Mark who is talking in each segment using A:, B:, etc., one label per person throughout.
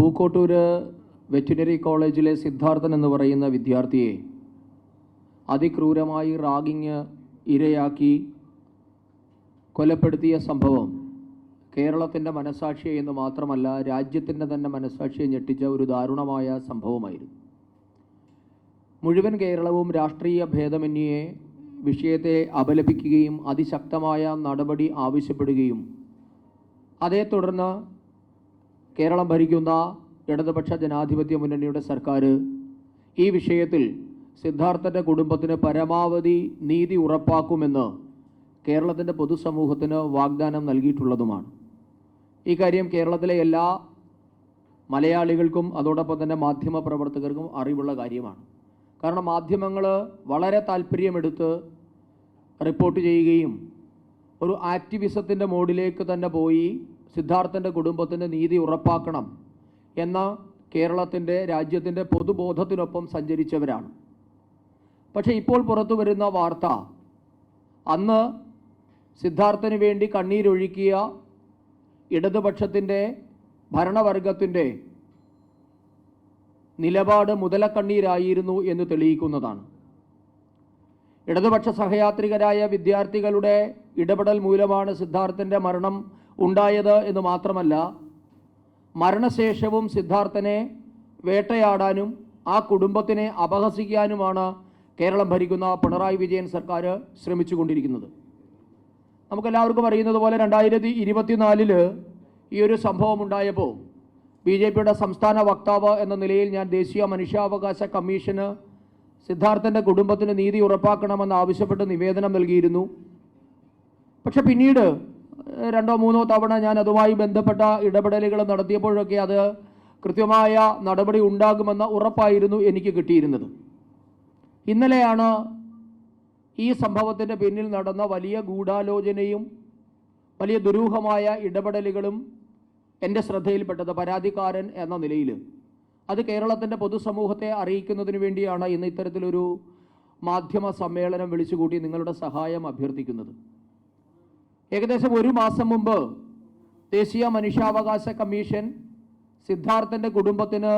A: Pookkottur veterinary കോളേജിലെ സിദ്ധാർത്ഥൻ എന്ന് പറയുന്ന വിദ്യാർത്ഥിയെ അതിക്രൂരമായി റാഗിങ് ഇരയാക്കി കൊലപ്പെടുത്തിയ സംഭവം കേരളത്തിന്റെ മനസാക്ഷിയെ എന്ന് മാത്രമല്ല രാജ്യത്തിന്റെ തന്നെ മനസാക്ഷിയെ ഞെട്ടിച്ച ഒരു ദാരുണമായ സംഭവമായിരുന്നു. മുഴുവൻ കേരളവും രാഷ്ട്രീയ ഭേദമന്യേ വിഷയത്തെ അപലപിക്കുകയും അതിശക്തമായ നടപടി ആവശ്യപ്പെടുകയും അതേ തുടർന്ന് കേരളം ഭരിക്കുന്ന ഇടതുപക്ഷ ജനാധിപത്യ മുന്നണിയുടെ സർക്കാർ ഈ വിഷയത്തിൽ സിദ്ധാർത്ഥന്റെ കുടുംബത്തിന് പരമാവധി നീതി ഉറപ്പാക്കുമെന്ന് കേരളത്തിന്റെ പൊതുസമൂഹത്തിന് വാഗ്ദാനം നൽകിയിട്ടുള്ളതുമാണ്. ഈ കാര്യം കേരളത്തിലെ എല്ലാ മലയാളികൾക്കും അതോടൊപ്പം തന്നെ മാധ്യമ പ്രവർത്തകർക്കും അറിവുള്ള കാര്യമാണ്. കാരണം മാധ്യമങ്ങൾ വളരെ താല്പര്യമെടുത്ത് റിപ്പോർട്ട് ചെയ്യുകയും ഒരു ആക്ടിവിസത്തിന്റെ മോഡിലേക്ക് തന്നെ പോയി സിദ്ധാർത്ഥന്റെ കുടുംബത്തിന് നീതി ഉറപ്പാക്കണം എന്ന കേരളത്തിന്റെ രാജ്യത്തിന്റെ പൊതുബോധത്തിനൊപ്പം സഞ്ചരിച്ചവരാണ്. പക്ഷേ ഇപ്പോൾ പുറത്തു വരുന്ന വാർത്ത അന്ന് സിദ്ധാർത്ഥന് വേണ്ടി കണ്ണീരൊഴുക്കിയ ഇടതുപക്ഷത്തിന്റെ ഭരണവർഗത്തിന്റെ നിലപാട് മുതലക്കണ്ണീരായിരുന്നു എന്ന് തെളിയിക്കുന്നതാണ്. ഇടതുപക്ഷ സഹയാത്രികരായ വിദ്യാർത്ഥികളുടെ ഇടപെടൽ മൂലമാണ് സിദ്ധാർത്ഥന്റെ മരണം ഉണ്ടായത് എന്ന് മാത്രമല്ല മരണശേഷവും സിദ്ധാർത്ഥനെ വേട്ടയാടാനും ആ കുടുംബത്തിനെ അപഹസിക്കാനുമാണ് കേരളം ഭരിക്കുന്ന പിണറായി വിജയൻ സർക്കാർ ശ്രമിച്ചു കൊണ്ടിരിക്കുന്നത് നമുക്കെല്ലാവർക്കും അറിയുന്നത് പോലെ രണ്ടായിരത്തി ഇരുപത്തിനാലിൽ ഈ ഒരു സംഭവം ഉണ്ടായപ്പോൾ ബി ജെ പിയുടെ സംസ്ഥാന വക്താവ് എന്ന നിലയിൽ ഞാൻ ദേശീയ മനുഷ്യാവകാശ കമ്മീഷന് സിദ്ധാർത്ഥന്റെ കുടുംബത്തിന് നീതി ഉറപ്പാക്കണമെന്ന് ആവശ്യപ്പെട്ട് നിവേദനം നൽകിയിരുന്നു. പക്ഷെ പിന്നീട് രണ്ടോ മൂന്നോ തവണ ഞാൻ അതുമായി ബന്ധപ്പെട്ട ഇടപെടലുകൾ നടത്തിയപ്പോഴൊക്കെ അത് കൃത്യമായ നടപടി ഉണ്ടാകുമെന്ന ഉറപ്പായിരുന്നു എനിക്ക് കിട്ടിയിരുന്നത്. ഇന്നലെയാണ് ഈ സംഭവത്തിന്റെ പിന്നിൽ നടന്ന വലിയ ഗൂഢാലോചനയും വലിയ ദുരൂഹമായ ഇടപെടലുകളും എന്റെ ശ്രദ്ധയിൽപ്പെട്ടത് പരാതിക്കാരൻ എന്ന നിലയിൽ. അത് കേരളത്തിന്റെ പൊതുസമൂഹത്തെ അറിയിക്കുന്നതിന് വേണ്ടിയാണ് ഇന്ന് ഇത്തരത്തിലൊരു മാധ്യമ സമ്മേളനം വിളിച്ചുകൂട്ടി നിങ്ങളുടെ സഹായം അഭ്യർത്ഥിക്കുന്നത്. ഏകദേശം ഒരു മാസം മുമ്പ് ദേശീയ മനുഷ്യാവകാശ കമ്മീഷൻ സിദ്ധാർത്ഥന്റെ കുടുംബത്തിന്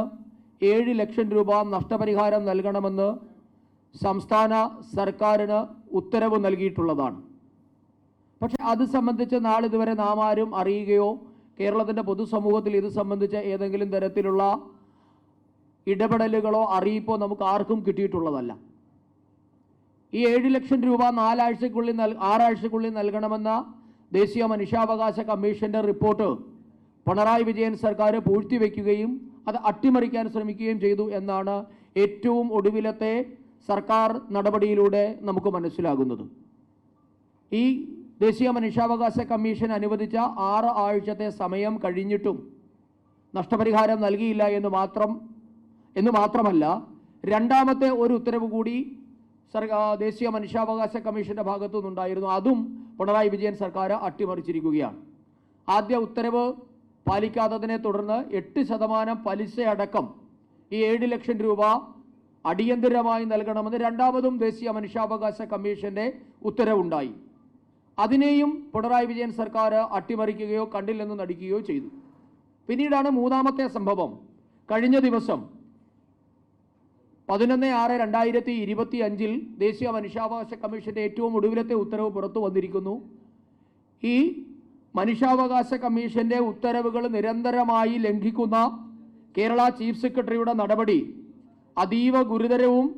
A: ഏഴ് ലക്ഷം രൂപ നഷ്ടപരിഹാരം നൽകണമെന്ന് സംസ്ഥാന സർക്കാരിന് ഉത്തരവ് നൽകിയിട്ടുള്ളതാണ്. പക്ഷെ അത് സംബന്ധിച്ച് നാളിതുവരെ നാം ആരും അറിയുകയോ കേരളത്തിന്റെ പൊതുസമൂഹത്തിൽ ഇത് സംബന്ധിച്ച് ഏതെങ്കിലും തരത്തിലുള്ള ഇടപെടലുകളോ അറിയിപ്പോ നമുക്ക് ആർക്കും കിട്ടിയിട്ടുള്ളതല്ല. ഈ ഏഴ് ലക്ഷം രൂപ നാലാഴ്ചക്കുള്ളിൽ നൽ ആറാഴ്ചക്കുള്ളിൽ നൽകണമെന്ന ദേശീയ മനുഷ്യാവകാശ കമ്മീഷന്റെ റിപ്പോർട്ട് പിണറായി വിജയൻ സർക്കാർ പൂഴ്ത്തിവെക്കുകയും അത് അട്ടിമറിക്കാൻ ശ്രമിക്കുകയും ചെയ്തു എന്നാണ് ഏറ്റവും ഒടുവിലത്തെ സർക്കാർ നടപടിയിലൂടെ നമുക്ക് മനസ്സിലാകുന്നത്. ഈ ദേശീയ മനുഷ്യാവകാശ കമ്മീഷൻ അനുവദിച്ച ആറ് ആഴ്ചത്തെ സമയം കഴിഞ്ഞിട്ടും നഷ്ടപരിഹാരം നൽകിയില്ല എന്ന് മാത്രം എന്ന് മാത്രമല്ല രണ്ടാമത്തെ ഒരു ഉത്തരവ് കൂടി സർക്കാർ ദേശീയ മനുഷ്യാവകാശ കമ്മീഷന്റെ ഭാഗത്തു നിന്നുണ്ടായിരുന്നു അതും പിണറായി വിജയൻ സർക്കാർ അട്ടിമറിച്ചിരിക്കുകയാണ്. ആദ്യ ഉത്തരവ് പാലിക്കാത്തതിനെ തുടർന്ന് എട്ട് ശതമാനം പലിശയടക്കം ഈ ഏഴ് ലക്ഷം രൂപ അടിയന്തിരമായി നൽകണമെന്ന് രണ്ടാമതും ദേശീയ മനുഷ്യാവകാശ കമ്മീഷന്റെ ഉത്തരവുണ്ടായി. അതിനെയും പിണറായി വിജയൻ സർക്കാർ അട്ടിമറിക്കുകയോ കണ്ടില്ലെന്ന് നടിക്കുകയോ ചെയ്തു. പിന്നീടാണ് മൂന്നാമത്തെ സംഭവം. കഴിഞ്ഞ ദിവസം പതിനൊന്ന് ആറ് രണ്ടായിരത്തി ഇരുപത്തി അഞ്ചിൽ ദേശീയ മനുഷ്യാവകാശ കമ്മീഷന്റെ ഏറ്റവും ഒടുവിലത്തെ ഉത്തരവ് പുറത്തു വന്നിരിക്കുന്നു. ഈ മനുഷ്യാവകാശ കമ്മീഷന്റെ ഉത്തരവുകൾ നിരന്തരമായി ലംഘിക്കുന്ന കേരള ചീഫ് സെക്രട്ടറിയുടെ നടപടി അതീവ ഗുരുതരവും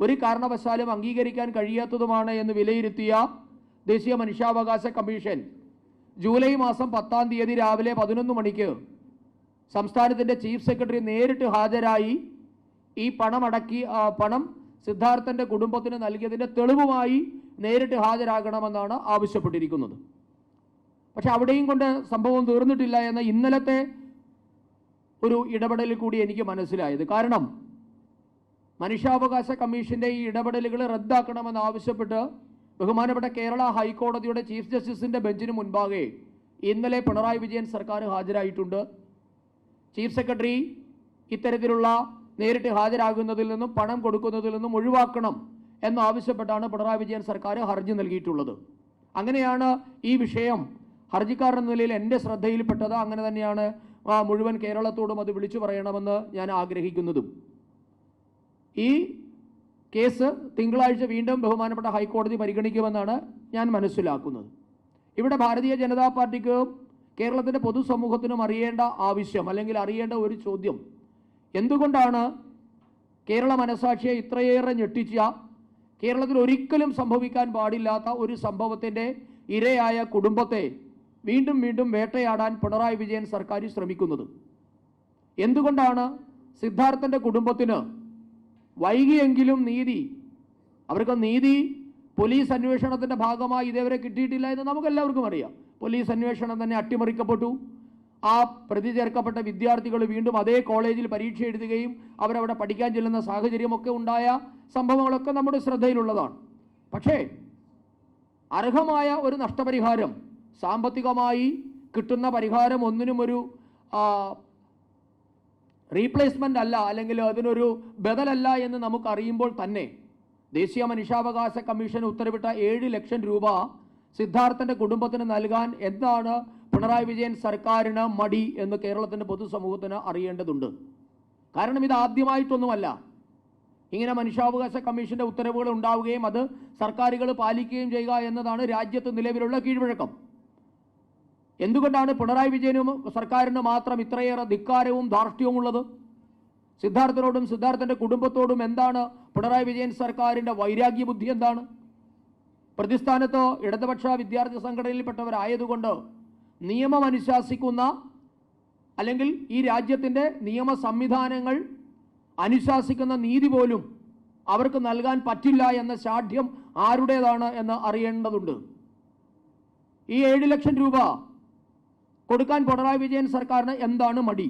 A: ഒരു കാരണവശാലും അംഗീകരിക്കാൻ കഴിയാത്തതുമാണ് എന്ന് വിലയിരുത്തിയ ദേശീയ മനുഷ്യാവകാശ കമ്മീഷൻ ജൂലൈ മാസം പത്താം തീയതി രാവിലെ പതിനൊന്ന് മണിക്ക് സംസ്ഥാനത്തിന്റെ ചീഫ് സെക്രട്ടറി നേരിട്ട് ഹാജരായി ഈ പണമടക്കി പണം സിദ്ധാർത്ഥന്റെ കുടുംബത്തിന് നൽകിയതിന്റെ തെളിവുമായി നേരിട്ട് ഹാജരാകണമെന്നാണ് ആവശ്യപ്പെട്ടിരിക്കുന്നത്. പക്ഷെ അവിടെയും കൊണ്ട് സംഭവം തീർന്നിട്ടില്ല എന്ന ഇന്നലത്തെ ഒരു ഇടപെടലിൽ കൂടി എനിക്ക് മനസ്സിലായത്. കാരണം മനുഷ്യാവകാശ കമ്മീഷന്റെ ഈ ഇടപെടലുകൾ റദ്ദാക്കണമെന്ന് ആവശ്യപ്പെട്ട് ബഹുമാനപ്പെട്ട കേരള ഹൈക്കോടതിയുടെ ചീഫ് ജസ്റ്റിസിന്റെ ബെഞ്ചിന് മുൻപാകെ ഇന്നലെ പിണറായി വിജയൻ സർക്കാർ ഹാജരായിട്ടുണ്ട്. ചീഫ് സെക്രട്ടറി ഇത്തരത്തിലുള്ള നേരിട്ട് ഹാജരാകുന്നതിൽ നിന്നും പണം കൊടുക്കുന്നതിൽ നിന്നും ഒഴിവാക്കണം എന്നാവശ്യപ്പെട്ടാണ് പിണറായി വിജയൻ സർക്കാർ ഹർജി നൽകിയിട്ടുള്ളത്. അങ്ങനെയാണ് ഈ വിഷയം. ഹർജിക്കാരൻ എന്ന നിലയിൽ എന്റെ ശ്രദ്ധയിൽപ്പെട്ടത് അങ്ങനെ തന്നെയാണ്. മുഴുവൻ കേരളത്തോടും അത് വിളിച്ചു പറയണമെന്ന് ഞാൻ ആഗ്രഹിക്കുന്നതും. ഈ കേസ് തിങ്കളാഴ്ച വീണ്ടും ബഹുമാനപ്പെട്ട ഹൈക്കോടതി പരിഗണിക്കുമെന്നാണ് ഞാൻ മനസ്സിലാക്കുന്നത്. ഇവിടെ ഭാരതീയ ജനതാ പാർട്ടിക്കും കേരളത്തിന്റെ പൊതുസമൂഹത്തിനും അറിയേണ്ട ആവശ്യം അല്ലെങ്കിൽ അറിയേണ്ട ഒരു ചോദ്യം എന്തുകൊണ്ടാണ് കേരള മനസാക്ഷിയെ ഇത്രയേറെ ഞെട്ടിച്ച കേരളത്തിൽ ഒരിക്കലും സംഭവിക്കാൻ പാടില്ലാത്ത ഒരു സംഭവത്തിന്റെ ഇരയായ കുടുംബത്തെ വീണ്ടും വീണ്ടും വേട്ടയാടാൻ പിണറായി വിജയൻ സർക്കാർ ശ്രമിക്കുന്നത്? എന്തുകൊണ്ടാണ് സിദ്ധാർത്ഥന്റെ കുടുംബത്തിന് വൈകിയെങ്കിലും നീതി അവർക്ക് നീതി പോലീസ് അന്വേഷണത്തിന്റെ ഭാഗമായി ഇതേവരെ കിട്ടിയിട്ടില്ല എന്ന് നമുക്കെല്ലാവർക്കും അറിയാം. പോലീസ് അന്വേഷണം തന്നെ അട്ടിമറിക്കപ്പെട്ടു. ആ പ്രതി ചേർക്കപ്പെട്ട വിദ്യാർത്ഥികൾ വീണ്ടും അതേ കോളേജിൽ പരീക്ഷ എഴുതുകയും അവരവിടെ പഠിക്കാൻ ചെല്ലുന്ന സാഹചര്യമൊക്കെ ഉണ്ടായ സംഭവങ്ങളൊക്കെ നമ്മുടെ ശ്രദ്ധയിലുള്ളതാണ്. പക്ഷേ അർഹമായ ഒരു നഷ്ടപരിഹാരം സാമ്പത്തികമായി കിട്ടുന്ന പരിഹാരം ഒന്നിനും ഒരു റീപ്ലേസ്മെന്റ് അല്ല അല്ലെങ്കിൽ അതിനൊരു ബദലല്ല എന്ന് നമുക്ക് അറിയുമ്പോൾ തന്നെ ദേശീയ മനുഷ്യാവകാശ കമ്മീഷൻ ഉത്തരവിട്ട ഏഴ് ലക്ഷം രൂപ സിദ്ധാർത്ഥന്റെ കുടുംബത്തിന് നൽകാൻ എന്താണ് പിണറായി വിജയൻ സർക്കാരിന് മടി എന്ന് കേരളത്തിന്റെ പൊതുസമൂഹത്തിന് അറിയേണ്ടതുണ്ട്. കാരണം ഇത് ആദ്യമായിട്ടൊന്നുമല്ല. ഇങ്ങനെ മനുഷ്യാവകാശ കമ്മീഷന്റെ ഉത്തരവുകൾ ഉണ്ടാവുകയും അത് സർക്കാരുകൾ പാലിക്കുകയും ചെയ്യുക എന്നതാണ് രാജ്യത്ത് നിലവിലുള്ള കീഴ്വഴക്കം. എന്തുകൊണ്ടാണ് പിണറായി വിജയനും സർക്കാരിന് മാത്രം ഇത്രയേറെ ധിക്കാരവും ധാർഷ്ട്യവും ഉള്ളത്? സിദ്ധാർത്ഥനോടും സിദ്ധാർത്ഥന്റെ കുടുംബത്തോടും എന്താണ് പിണറായി വിജയൻ സർക്കാരിന്റെ വൈരാഗ്യ ബുദ്ധി എന്താണ്? പ്രതിസ്ഥാനത്ത് ഇടതുപക്ഷ വിദ്യാർത്ഥി സംഘടനയിൽപ്പെട്ടവരായതുകൊണ്ട് നിയമം അനുശാസിക്കുന്ന അല്ലെങ്കിൽ ഈ രാജ്യത്തിന്റെ നിയമ സംവിധാനങ്ങൾ അനുശാസിക്കുന്ന നീതി പോലും അവർക്ക് നൽകാൻ പറ്റില്ല എന്ന ശാഠ്യം ആരുടേതാണ് എന്ന് അറിയേണ്ടതുണ്ട്. ഈ ഏഴ് ലക്ഷം രൂപ കൊടുക്കാൻ പിണറായി വിജയൻ സർക്കാരിന് എന്താണ് മടി?